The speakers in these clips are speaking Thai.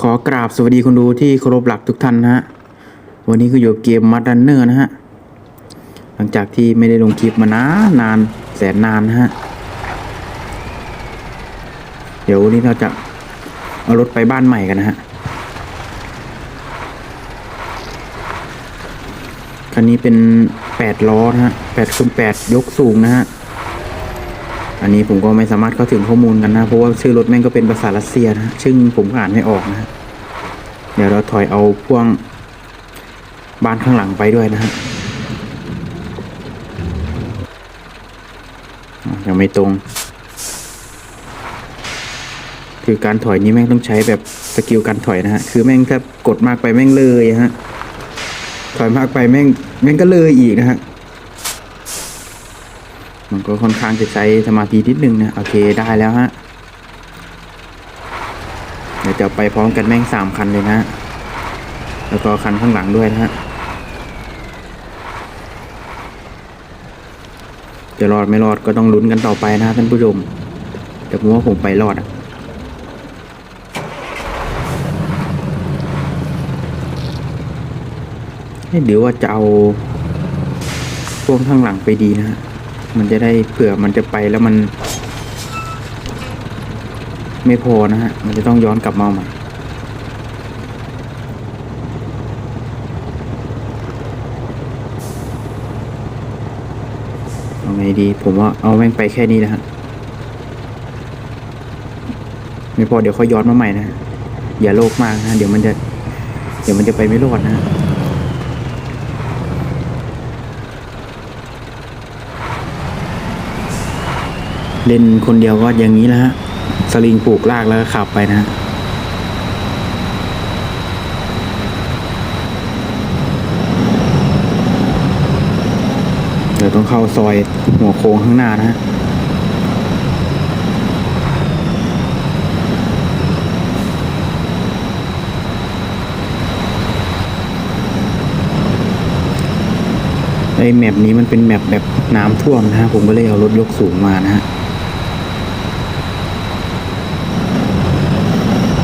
ขอกราบสวัสดีคนดูที่เคารพหลักทุกท่านนะฮะ วันนี้คือยู่เกมมัดรันเนอร์นะฮะ หลังจากที่ไม่ได้ลงคลิปมานานนานแสนนานนะฮะ เดี๋ยววันนี้เราจะเอารถไปบ้านใหม่กันนะฮะ คันนี้เป็นแปดล้อนะฮะแปดคูณแปดยกสูงนะฮะ อันนี้ผมก็ไม่สามารถเข้าถึงข้อมูลกันนะ เพราะว่าชื่อรถแม่งก็เป็นภาษารัสเซียนะฮะซึ่งผมก็อ่านไม่ออกนะ เดี๋ยวเราถอยเอาพ่วงบ้านข้างหลังไปด้วยนะฮะอะยังไม่ตรง คือการถอยนี้แม่งต้องใช้แบบสกิลการถอยนะฮะ คือแม่งถ้ากดมากไปแม่งเลยฮะ ถอยมากไปแม่งแม่งก็เลยอีกนะฮะ มันก็ค่อนข้างจะใช้สมาธินิดนึงนะ โอเคได้แล้วฮะ เดี๋ยวจะไปพร้อมกันแม่งสามคันเลยนะแล้วก็คันข้างหลังด้วยนะฮะ จะรอดไม่รอดก็ต้องลุ้นกันต่อไปนะท่านผู้ชมแต่ผมว่าผมไปรอดอะห้เดี๋ยวว่าจะเอาพวกข้างหลังไปดีนะฮะ มันจะได้เผื่อมันจะไปแล้วมัน ไม่พอนะฮะ มันจะต้องย้อนกลับมาใหม่เอาไงดี ผมว่าเอาแม่งไปแค่นี้นะฮะ ไม่พอเดี๋ยวค่อยย้อนมาใหม่นะฮะอย่าโลภมากนะ เดี๋ยวมันจะ เดี๋ยวมันจะไปไม่รอดนะ เล่นคนเดียวก็อย่างนี้แหละฮะ สลิงผูกลากแล้วก็ขับไปนะฮะเดี๋ยวต้องเข้าซอยหัวโค้งข้างหน้านะฮะไอ้แมปนี้มันเป็นแมปแบบน้ำท่วมนะฮะผมก็เลยเอารถยกสูงมานะฮะ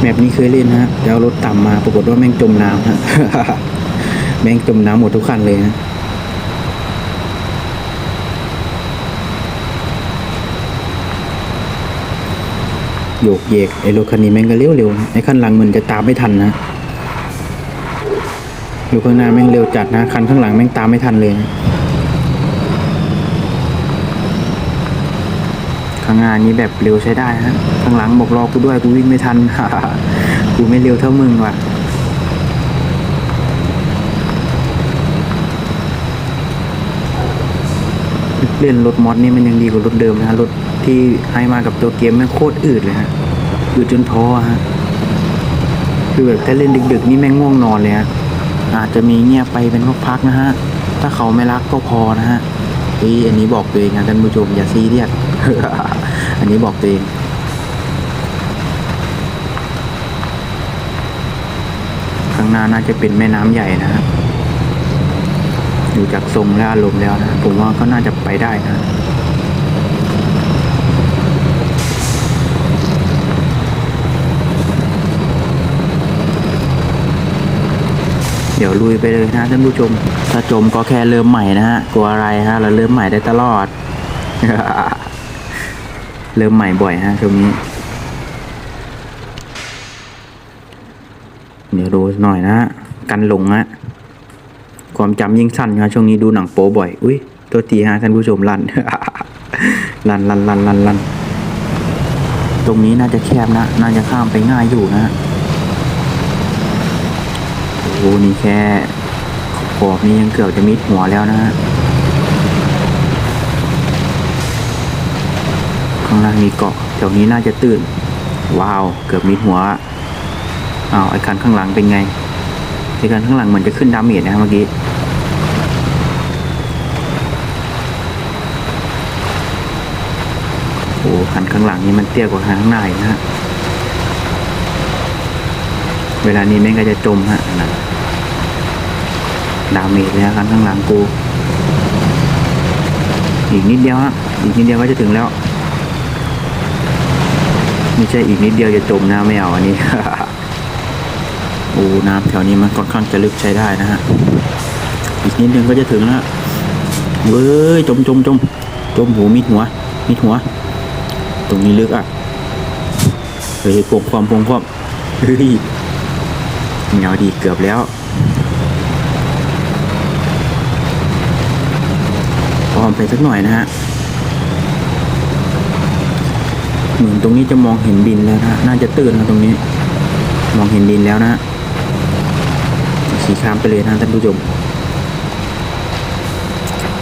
แมปนี้เคยเล่นนะฮะแต่เอารถต่ำมาปรากฏว่าแม่งจมน้ำฮะแม่งจมน้ำหมดทุกคันเลยนะโยกเยกไอ้รถคันนี้แม่งก็เร็วเร็วไอ้คันหลังมันจะตามไม่ทันนะดูข้างหน้าแม่งเร็วจัดนะคันข้างหลังแม่งตามไม่ทันเลยนะ ข้างหน้านี้แบบเร็วใช้ได้ฮะข้างหลังบอกรอกูด้วยกูวิ่งไม่ทันกูไม่เร็วเท่ามึงว่ะเล่นรถมอดนี่มันยังดีกว่ารถเดิมนะฮะรถที่ให้มากับตัวเกมแม่งโคตรอืดเลยฮะอืดจนท้อฮะคือแบบถ้าเล่นดึก ๆ นี่แม่งง่วงนอนเลยฮะอาจจะมีเงียบไปเป็นพักๆนะฮะถ้าเขาไม่รักก็พอนะฮะเฮ้ยอันนี้บอกตัวเองนะท่านผู้ชมอย่าซีเรียส อันนี้บอกตัวเองข้างหน้าน่าจะเป็นแม่น้ำใหญ่นะฮะดูจากทรงและอารมณ์แล้วนะ ผมว่าก็น่าจะไปได้นะเดี๋ยวลุยไปเลยนะท่านผู้ชม ถ้าจมก็แค่เริ่มใหม่นะฮะ กลัวอะไรฮะ เราเริ่มใหม่ได้ตลอด เริ่มใหม่บ่อยฮะช่วงนี้เดี๋ยวดูหน่อยนะฮะกันหลงฮะความจำยิ่งสั้นนะช่วงนี้ดูหนังโป๊บ่อย อุ้ยตัวทีฮะท่านผู้ชมลันลันลันลันลันลันตรงนี้น่าจะแคบนะ น่าจะข้ามไปง่ายอยู่นะโอ้โหนี่แค่ขอบนี้ยังเกือบจะมิดหัวแล้วนะฮะ ข้างล่างมีเกาะแถวนี้น่าจะตื่นว้าว เกือบมิดหัวอ้าวไอ้คันข้างหลังเป็นไงในการข้างหลังเหมือนจะขึ้นดาเมจนะเมื่อกี้โอ้คันข้างหลังนี่มันเตี้ยกว่าคันข้างหน้าอีกนะฮะเวลานี้แม่งก็จะจมฮะนะดาเมจเลยนะคันข้างหลังกู อีกนิดเดียวฮะอีกนิดเดียวก็จะถึงแล้ว ไม่ใช่อีกนิดเดียวจะจมนะไม่เอาอันนี้น้ำแถวนี้มันค่อนข้างจะลึกใช้ได้นะฮะ อีกนิดนึงก็จะถึงแล้วเว้ยจมจมจมจมหูมิดหัว มิดหัว ตรงนี้ลึกอะเฮ้ยปมความปมความเฮ้ยเหนียวดีเกือบแล้วพร้อมไปสักหน่อยนะฮะ เหมือนตรงนี้จะมองเห็นดินแล้วนะน่าจะตื่นนะตรงนี้ มองเห็นดินแล้วนะขี่ข้ามไปเลยนะท่านผู้ชม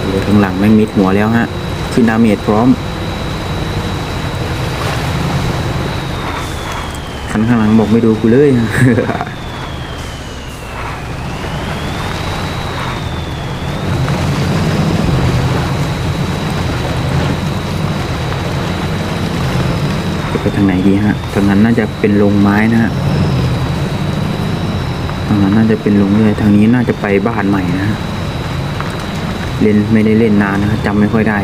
เรือข้างหลังแม่งมิดหัวแล้วฮะขึ้นดาเมจพร้อมคันข้างหลังบอกไม่ดูกูเลยจะ ทางไหนดีฮะทางนั้นน่าจะเป็นโรงไม้นะฮะทางนั้นน่าจะเป็นโรงเรือยทางนี้น่าจะไปบ้านใหม่นะฮะเล่นไม่ได้เล่นนานนะฮะจำไม่ค่อยได้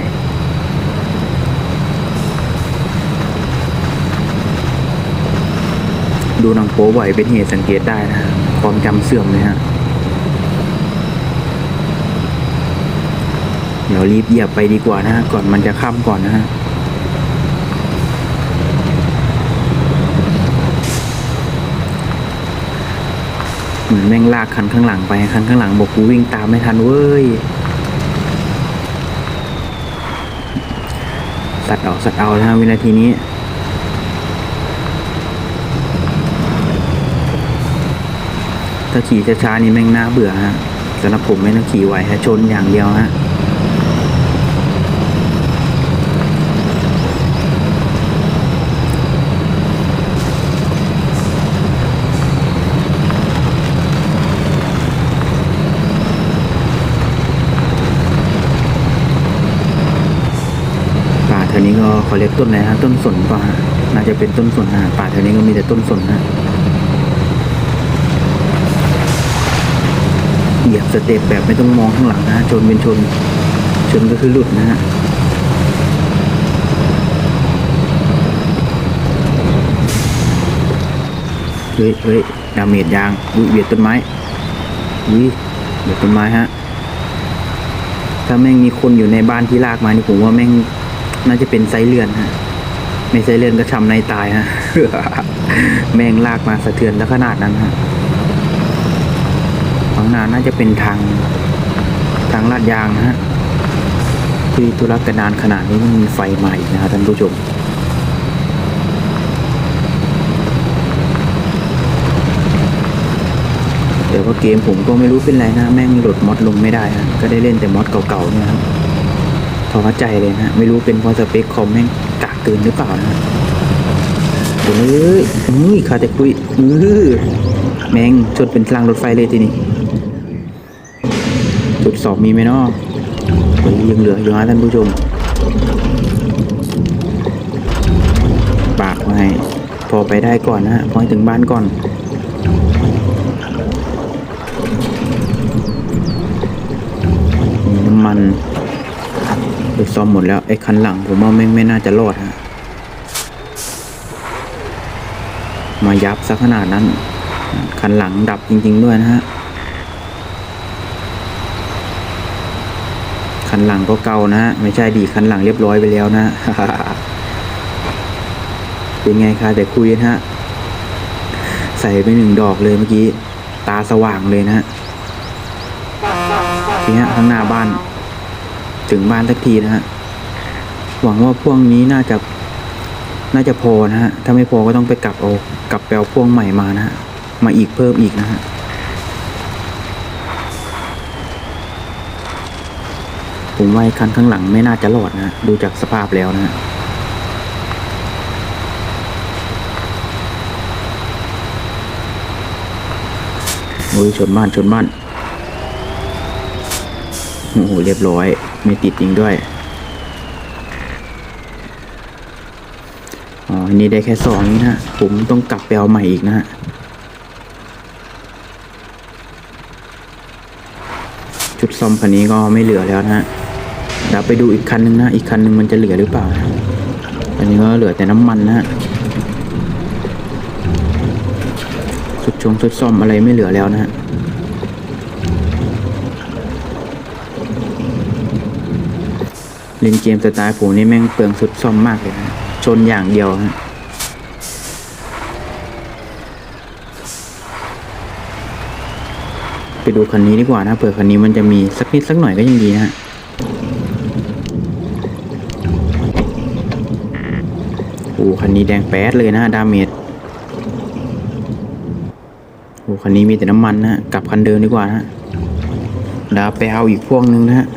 ดูหนังโป๊บ่อยเป็นเหตุสังเกตได้นะฮะความจำเสื่อมเลยฮะ เดี๋ยวรีบเหยียบไปดีกว่านะฮะก่อนมันจะค่ำก่อนนะฮะ เหมือนแม่งลากคันข้างหลังไปคันข้างหลังบอกกูวิ่งตามไม่ทันเว้ยสัตว์เอาสัตว์เอานะฮะวินาทีนี้ถ้าขี่ช้าๆนี่แม่งน่าเบื่อฮะสำหรับผมไม่ต้องขี่ไหวฮะชนอย่างเดียวฮะ นี้ก็เขาเรียกต้นอะไรฮะต้นสนป่ะน่าจะเป็นต้นสนนะป่าแถวนี้ก็มีแต่ต้นสนนะเหยียบสเต็ปแบบไม่ต้องมองข้างหลังนะชนเป็นชน ชนก็คือหลุดนะฮะเฮ้ยเฮ้ยดาเมจยางอุ้ยเบียดต้นไม้อุ้ยเบียดต้นไม้ฮะถ้าแม่งมีคนอยู่ในบ้านที่ลากมานี่ผมว่าแม่ง น่าจะเป็นไซเลื่อนฮะไม่ไซเลื่อนก็ช้ำในตายฮะแม่งลากมาสะเทือนแล้วขนาดนั้นฮะข้างหน้าน่าจะเป็นทางทางลาดยางฮะที่ธุรกันดารขนาดนี้มีไฟใหม่นะครับท่านผู้ชมแต่ว่าเกมผมก็ไม่รู้เป็นไรนะ แม่งโหลดมอดลงไม่ได้ฮะก็ได้เล่นแต่มอดเก่าๆเนี่ยครับ ท้อใจเลยนะไม่รู้เป็นเพราะสเปคคอมแม่งกากเกินหรือเปล่านะเฮ้ยอุ้ยขาแต่คุยอื้อแม่งชนเป็นรางรถไฟเลยทีนี้จุดสองมีไหมเนาะยยังเหลืออยู่นะท่านผู้ชมปากไว้พอไปได้ก่อนนะฮะพอให้ถึงบ้านก่อนน้ำมัน ไปซ่อมหมดแล้ว ไอ้คันหลังผมว่าไม่ไม่น่าจะรอดฮะ มายับซะขนาดนั้น คันหลังดับจริง ๆ ด้วยนะฮะ คันหลังก็เก่านะฮะ ไม่ใช่ดีคันหลังเรียบร้อยไปแล้วนะ เป็นไงคะแต่คุยนะฮะ ใส่ไปหนึ่งดอกเลยเมื่อกี้ ตาสว่างเลยนะฮะทีนี้ข้างหน้าบ้าน ถึงบ้านสักทีนะฮะ หวังว่าพ่วงนี้น่าจะน่าจะพอนะฮะ ถ้าไม่พอก็ต้องไปกลับเอากลับแปลพ่วงใหม่มานะฮะ มาอีกเพิ่มอีกนะฮะผมว่าคันข้างหลังไม่น่าจะรอดนะฮะดูจากสภาพแล้วนะฮะโอ้ยชนบ้านชนบ้าน โอ้โห เรียบร้อย ไม่ติดจริงด้วย อ๋อ อันนี้ได้แค่สองนี้นะ ผมต้องกลับไปเอาใหม่อีกนะฮะ ชุดซ่อมคันนี้ก็ไม่เหลือแล้วนะฮะเดี๋ยวไปดูอีกคันหนึงนะ อีกคันหนึงมันจะเหลือหรือเปล่า อันนี้ก็เหลือแต่น้ำมันนะฮะสุดชงสุดซ่อมอะไรไม่เหลือแล้วนะฮะ เล่นเกมสไตล์ผมนี่แม่งเปลืองสุดซ่อมมากเลยนะชนอย่างเดียวฮะไปดูคันนี้ดีกว่านะเผื่อคันนี้มันจะมีสักนิดสักหน่อยก็ยังดีนะฮะโอ้คันนี้แดงแป๊ดเลยนะดาเมจโอ้คันนี้มีแต่น้ำมันนะกลับคันเดิมดีกว่านะดาวไปเอาอีกพวงหนึ่งนะฮะ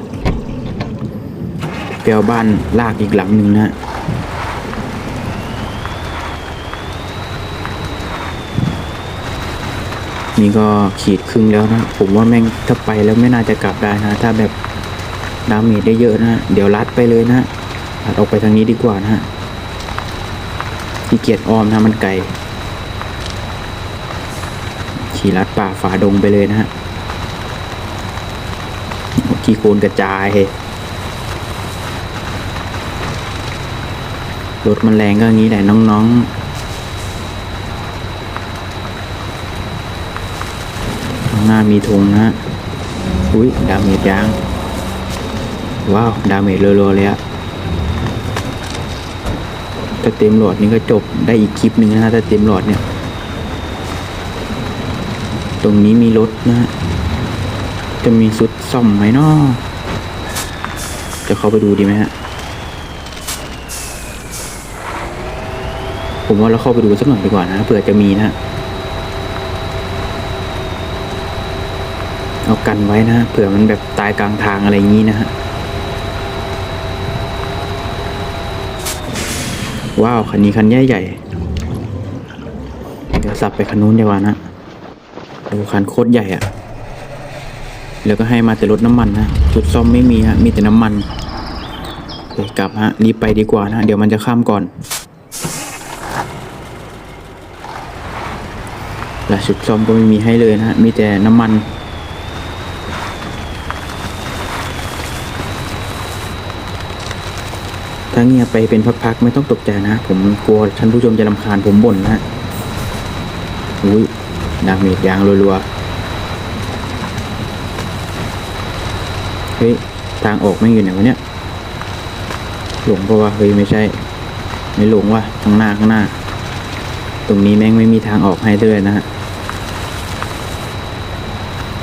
ปเอาบ้านลากอีกหลังหนึ่งนะฮะนี่ก็ขีดครึ่งแล้วนะ ผมว่าแม่งถ้าไปแล้วไม่น่าจะกลับได้นะ ถ้าแบบดาเมจได้เยอะนะ เดี๋ยวลัดไปเลยนะลัดออกไปทางนี้ดีกว่านะฮะขี้เกียจออมนะมันไกลขี่ลัดป่าฝาดงไปเลยนะฮะขี้โคลนกระจาย รถมันแรงก็อย่างนี้แหละน้องๆข้างหน้ามีธงนะฮะอุ้ยดาเมจยาง ว้าว ดาเมจรัวๆเลยอะถ้าเต็มหลอดนี่ก็จบได้อีกคลิปหนึ่งนะถ้าเต็มหลอดเนี่ย ตรงนี้มีรถนะ จะมีสุดซ่อมไหมเนาะจะเข้าไปดูดีไหมฮะ ผมว่าเราเข้าไปดูสักหน่อยดีกว่านะเผื่อจะมีนะเอากันไว้นะเผื่อมันแบบตายกลางทางอะไรอย่างนี้นะฮะว้าวคันนี้คันใหญ่ใหญ่เดี๋ยวสับไปคันนู้นดีกว่านะดูคันโคตรใหญ่อะแล้วก็ให้มาแต่รถน้ำมันนะจุดซ่อมไม่มีฮะมีแต่น้ำมันโอเคกลับฮะรีบไปดีกว่านะเดี๋ยวมันจะข้ามก่อน และชุดซ่อมก็ไม่มีให้เลยนะฮะ มีแต่น้ำมัน ถ้าเงียบไปเป็นพักๆ ไม่ต้องตกใจนะ ผมกลัวท่านผู้ชมจะรำคาญผมบ่นนะฮะอุ้ยดาเมจยางรัวๆ เฮ้ย ทางออกไม่อยู่ไหนวะเนี่ย หลงเพราะว่าเฮ้ยไม่ใช่ ไม่หลงว่ะข้างหน้าข้างหน้าตรงนี้แม่งไม่มีทางออกให้ด้วยนะฮะ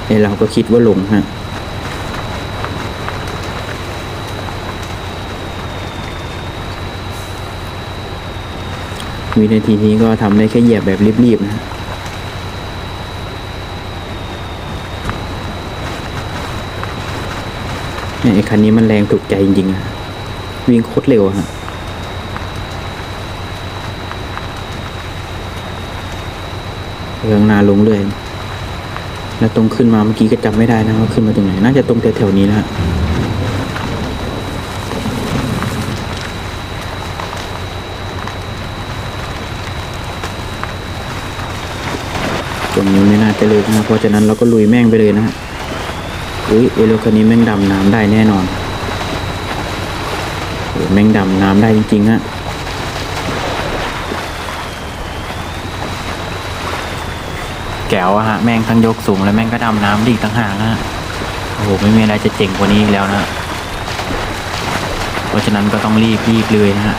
ไอเราก็คิดว่าหลงฮะวินาทีนี้ก็ทำได้แค่เหยียบแบบรีบๆนะฮะไอ้คันนี้มันแรงถูกใจจริงๆนะวิ่งโคตรเร็วฮะเรื่องนาลงเรื่อย แล้วตรงขึ้นมาเมื่อกี้ก็จำไม่ได้นะว่าขึ้นมาตรงไหน น่าจะตรงแถวๆนี้นะฮะตรงนี้ไม่น่าจะเลยนะเพราะฉะนั้นเราก็ลุยแม่งไปเลยนะฮะอุ้ยเอโลคันนี้แม่งดำน้ำได้แน่นอนโอ้แม่งดำน้ำได้จริงๆฮะ แก้วอะฮะ แม่งทั้งยกสูงแล้วแม่งก็ดำน้ำดีต่างหากนะฮะโอ้โหไม่มีอะไรจะเจ๋งกว่านี้อีกแล้วนะเพราะฉะนั้นก็ต้องรีบรีบเลยนะฮะ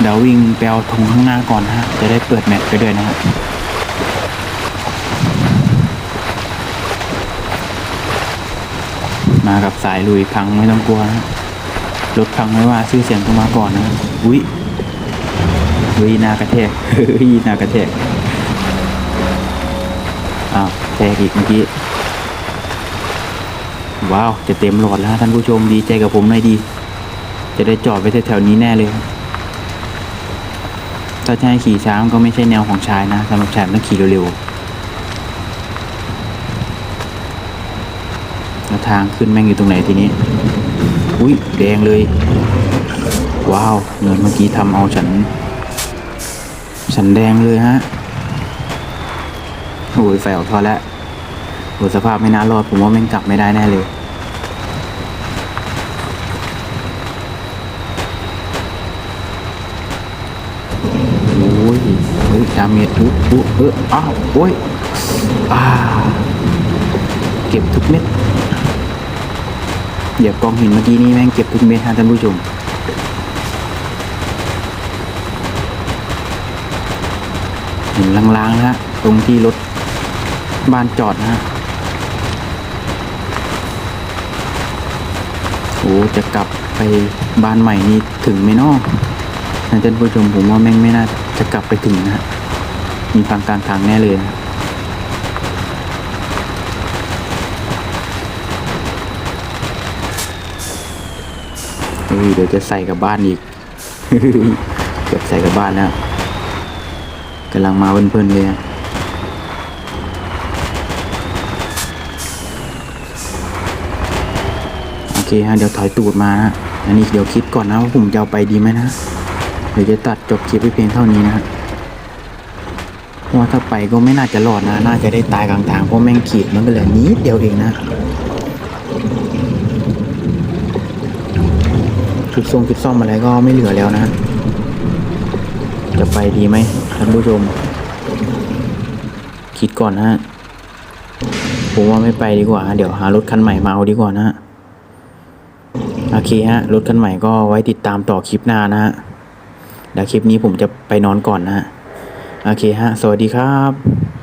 เดี๋ยววิ่งไปเอาธงข้างหน้าก่อนฮะ จะได้เปิดแมตช์ไปด้วยนะฮะมากับสายลุยพังไม่ต้องกลัวนะฮะรถพังไม่ว่าชื่อเสียงต้องมาก่อนนะ อุ้ยอุ้ยนากระแทกเฮ้ยนากระแทก อ้าวแตกอีกเมื่อกี้ ว้าว จะเต็มหลอดแล้วท่านผู้ชมดีใจกับผมหน่อยดี จะได้จอดไปแถวๆนี้แน่เลยถ้าให้ขี่ช้ามันก็ไม่ใช่แนวของชายนะสำหรับชายต้องขี่เร็วๆแล้วทางขึ้นแม่งอยู่ตรงไหนทีนี้ อุ้ยแดงเลย ว้าวเงินเมื่อกี้ทำเอาฉัน ฉันแดงเลยฮะ โอ้ยไฟออกทอแล้วโอ้สภาพไม่น่ารอด ผมว่าแม่งกลับไม่ได้แน่เลย โอ้ยเฮ้ยดาเมตรอุ๊อุ๊เอออ้าวโอ้ยอ่าเก็บทุกเม็ดเดี๋ยวกองหินเมื่อกี้นี้แม่งเก็บทุกเม็ดฮะท่านผู้ชมเห็นล้างๆนะฮะตรงที่รถ บ้านจอดนะฮะโอ้จะกลับไปบ้านใหม่นี่ถึงไหมนอกนะท่านผู้ชมผมว่าแม่งไม่น่าจะกลับไปถึงนะฮะมีฟังกลางทางแน่เลยนะเฮ้ยเดี๋ยวจะใส่กับบ้านอีกเกือบใส่กับบ้านแล้วกำลังมาเพลินๆเลยอะโอ เคฮะเดี๋ยวถอยตูดมานะอันนี้เดี๋ยวคิดก่อนนะว่าผมจะเอาไปดีไหมนะเดี๋ยวจะตัดจบคลิปไปเพียงเท่านี้นะเพราะว่าถ้าไปก็ไม่น่าจะรอดนะ น่าจะได้ตายกลางทางเพราะแม่งขีดมันก็เหลือนิดเดียวเองนะชุดทรงชุดซ่อมอะไรก็ไม่เหลือแล้วนะจะไปดีไหมท่านผู้ชม คิดก่อนนะฮะผมว่าไม่ไปดีกว่า เดี๋ยวหารถคันใหม่มาเอาดีกว่านะฮะ โอเคฮะรถคันใหม่ก็ไว้ติดตามต่อคลิปหน้านะฮะเดี๋ยวคลิปนี้ผมจะไปนอนก่อนนะฮะโอเคฮะ สวัสดีครับ